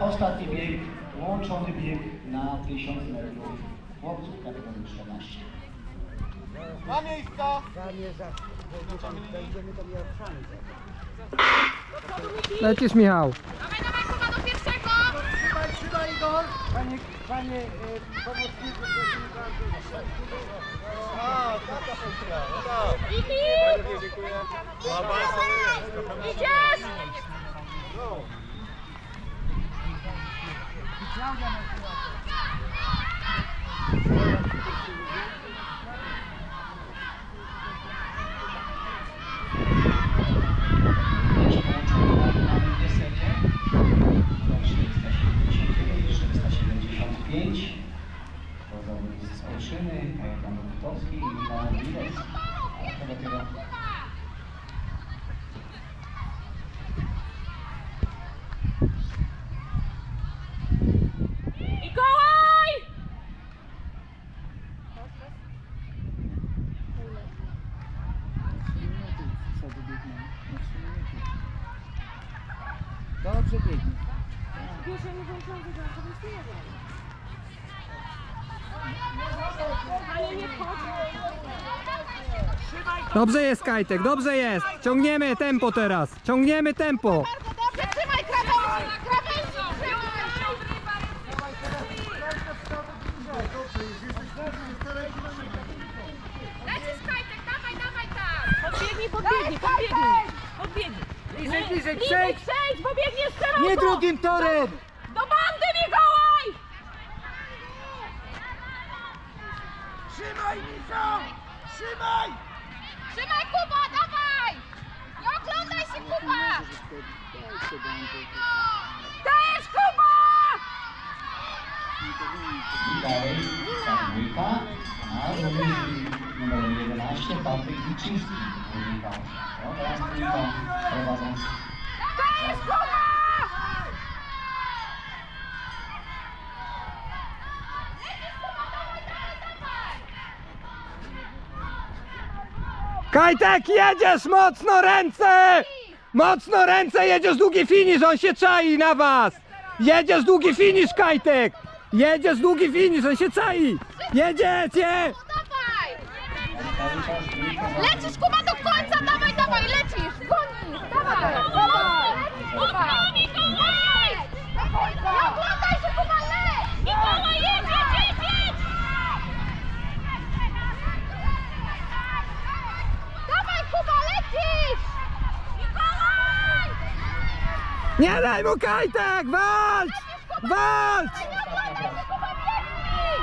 Ostatni bieg, łączony bieg na 1000 metrów chłopców kategorii 14. Na miejsca! Lecisz Michał. Dawaj, dawaj, Kuba, do pierwszego! Trzymaj, trzymaj Igor! Panie, panie y, pomocniku, A, taka funkcja, no tak. Dziękuję. Idziesz! Jeszcze połączony mamy dwie serie. Numer 479 i 475. To zawodnicy z Olszyny, Kajetan Witowski i Milan Milecki. Ale to dopiero Mikołaj! Dobrze biegnie. Ale nie wchodź. Dobrze jest Kajtek, dobrze jest. Ciągniemy tempo teraz. Ciągniemy tempo. Bardzo dobrze, trzymaj krawędzi! Krawędzi, Lecisz, Kajtek, dawaj, dawaj tam! Podbiegnij, podbiegnij, podbiegnij! Podbiegnij! Bliżej, bliżej, Bliżej przejdź, bo biegniesz szeroko! Nie drugim torem. Do bandy, Mikołaj! Trzymaj, Misza! Trzymaj! Trzymaj, Kuba, dawaj! Nie oglądaj się, Kuba! Też, Kuba! dalej Sadnika, a zawodnik numer 11 Patryk Wiczyński. Kajtek, jedziesz mocno ręce! Mocno ręce, jedziesz długi finisz, on się czai na was! Jedziesz długi finisz, Kajtek! Jedziesz długi finisz, on się czai! Jedziecie! Lecisz, Kuba, do końca! Dawaj, dawaj, lecisz! Gonisz! Dawaj! Dawaj! Mocno, Mikołaj! Nie oglądaj się, Kuba, leć! Mikołaj, jedź, jedź, jedź! Dawaj, Kuba, lecisz! Mikołaj! Nie daj mu Kajtek! Walcz! Walcz! Nie oglądaj się, Kuba, biegnij!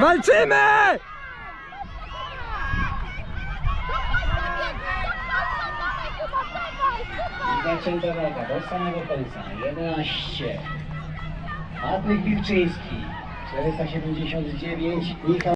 Walczymy! Walka do samego końca. 11. Patryk Wilczyński. 479. Michał